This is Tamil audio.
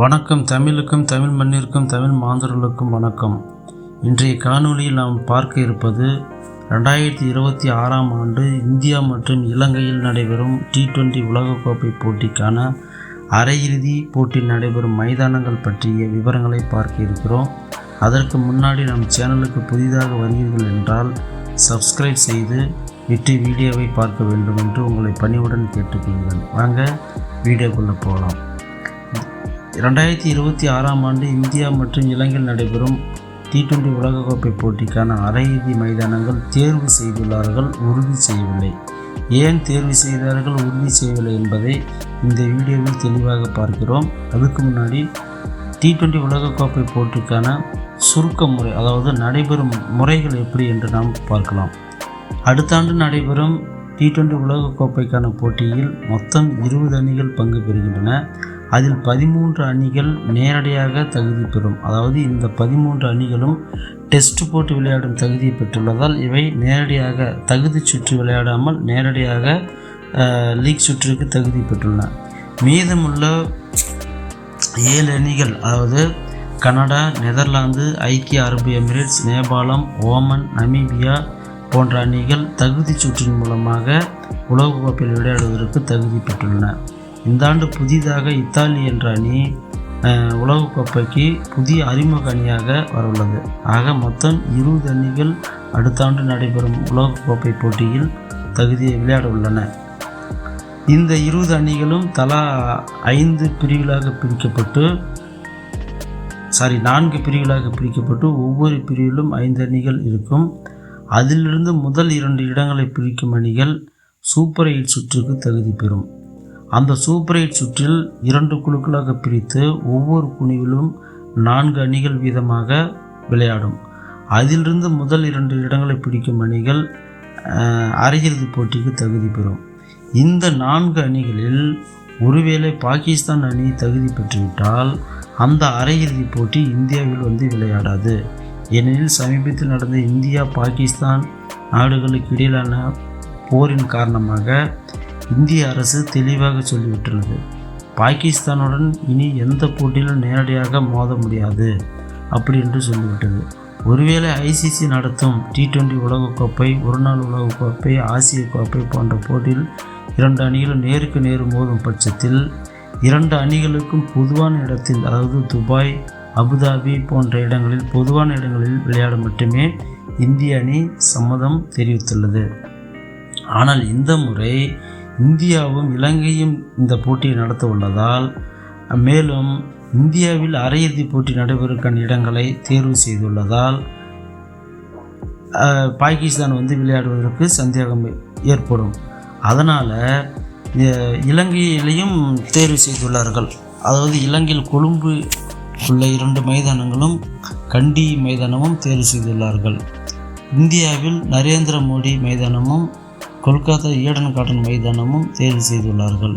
வணக்கம். தமிழுக்கும் தமிழ் மண்ணிற்கும் தமிழ் மாந்தர்களுக்கும் வணக்கம். இன்றைய காணொளியில் நாம் பார்க்க இருப்பது ரெண்டாயிரத்தி இருபத்தி ஆறாம் ஆண்டு இந்தியா மற்றும் இலங்கையில் நடைபெறும் டி டுவெண்டி உலகக்கோப்பை போட்டிக்கான அரையிறுதி போட்டி நடைபெறும் மைதானங்கள் பற்றிய விவரங்களை பார்க்க இருக்கிறோம். அதற்கு முன்னாடி நம் சேனலுக்கு புதிதாக வருகிறீர்கள் என்றால் சப்ஸ்கிரைப் செய்து வெற்றி வீடியோவை பார்க்க வேண்டும் என்று உங்களை பணிவுடன் கேட்டுக்கொள்கிறேன். வாங்க வீடியோக்குள்ளே போகலாம். ரெண்டாயிரத்தி இருபத்தி ஆறாம் ஆண்டு இந்தியா மற்றும் இலங்கையில் நடைபெறும் டி டுவெண்டி உலகக்கோப்பை போட்டிக்கான அரையிறுதி மைதானங்கள் தேர்வு செய்துள்ளார்கள் உறுதி செய்யவில்லை. ஏன் தேர்வு செய்தார்கள் உறுதி செய்யவில்லை என்பதை இந்த வீடியோவில் தெளிவாக பார்க்கிறோம். அதுக்கு முன்னாடி டி டுவெண்டி உலகக்கோப்பை போட்டிக்கான சுருக்க முறை அதாவது நடைபெறும் முறைகள் எப்படி என்று நாம் பார்க்கலாம். அடுத்த ஆண்டு நடைபெறும் டி டுவெண்டி உலகக்கோப்பைக்கான போட்டியில் மொத்தம் இருபது அணிகள் பங்கு பெறுகின்றன. அதில் பதிமூன்று அணிகள் நேரடியாக தகுதி பெறும். அதாவது இந்த பதிமூன்று அணிகளும் டெஸ்ட் போட்டு விளையாடும் தகுதியை பெற்றுள்ளதால் இவை நேரடியாக தகுதி சுற்று விளையாடாமல் நேரடியாக லீக் சுற்றுக்கு தகுதி பெற்றுள்ளன. மீதமுள்ள ஏழு அணிகள் அதாவது கனடா நெதர்லாந்து ஐக்கிய அரபு எமிரேட்ஸ் நேபாளம் ஓமன் நமீபியா போன்ற அணிகள் தகுதி சுற்றின் மூலமாக உலகக்கோப்பையில் விளையாடுவதற்கு தகுதி பெற்றுள்ளன. இந்த ஆண்டு புதிதாக இத்தாலி என்ற அணி உலகக்கோப்பைக்கு புதிய அறிமுக அணியாக வரவுள்ளது. ஆக மொத்தம் இருபது அணிகள் அடுத்த ஆண்டு நடைபெறும் உலகக்கோப்பை போட்டியில் தகுதியை விளையாட உள்ளன. இந்த இருபது அணிகளும் தலா ஐந்து பிரிவுகளாக பிரிக்கப்பட்டு சாரி நான்கு பிரிவுகளாக பிரிக்கப்பட்டு ஒவ்வொரு பிரிவிலும் ஐந்து அணிகள் இருக்கும். அதிலிருந்து முதல் இரண்டு இடங்களை பிரிக்கும் அணிகள் சூப்பர் எயிட் சுற்றுக்கு தகுதி பெறும். அந்த சூப்பர் சுற்றில் இரண்டு குழுக்களாக பிரித்து ஒவ்வொரு குழுவிலும் நான்கு அணிகள் வீதமாக விளையாடும். அதிலிருந்து முதல் இரண்டு இடங்களை பிடிக்கும் அணிகள் அரையிறுதிப் போட்டிக்கு தகுதி பெறும். இந்த நான்கு அணிகளில் ஒருவேளை பாகிஸ்தான் அணி தகுதி பெற்றுவிட்டால் அந்த அரையிறுதிப் போட்டி இந்தியாவில் வந்து விளையாடாது. ஏனெனில் சமீபத்தில் நடந்த இந்தியா பாகிஸ்தான் நாடுகளுக்கு இடையிலான போரின் காரணமாக இந்திய அரசு தெளிவாக சொல்லிவிட்டுள்ளது. பாகிஸ்தானுடன் இனி எந்த போட்டியிலும் நேரடியாக மோத முடியாது அப்படி என்று சொல்லிவிட்டது. ஒருவேளை ஐசிசி நடத்தும் டி டுவெண்டி உலகக்கோப்பை ஒருநாள் உலகக்கோப்பை ஆசிய கோப்பை போன்ற போட்டியில் இரண்டு அணிகளும் நேருக்கு நேர் மோதும் பட்சத்தில் இரண்டு அணிகளுக்கும் பொதுவான இடத்தில் அதாவது துபாய் அபுதாபி போன்ற இடங்களில் பொதுவான இடங்களில் விளையாட மட்டுமே இந்திய அணி சம்மதம் தெரிவித்துள்ளது. ஆனால் இந்த முறை இந்தியாவும் இலங்கையும் இந்த போட்டியை நடத்த உள்ளதால் மேலும் இந்தியாவில் அரையிறுதி போட்டி நடைபெறுக்கான இடங்களை தேர்வு செய்துள்ளதால் பாகிஸ்தான் வந்து விளையாடுவதற்கு சந்தேகம் ஏற்படும். அதனால் இலங்கையிலையும் தேர்வு செய்துள்ளார்கள். அதாவது இலங்கையில் கொழும்பு உள்ள இரண்டு மைதானங்களும் கண்டி மைதானமும் தேர்வு செய்துள்ளார்கள். இந்தியாவில் நரேந்திர மோடி மைதானமும் கொல்கத்தா ஈடன் கார்டன் மைதானமும் தேர்வு செய்துள்ளார்கள்.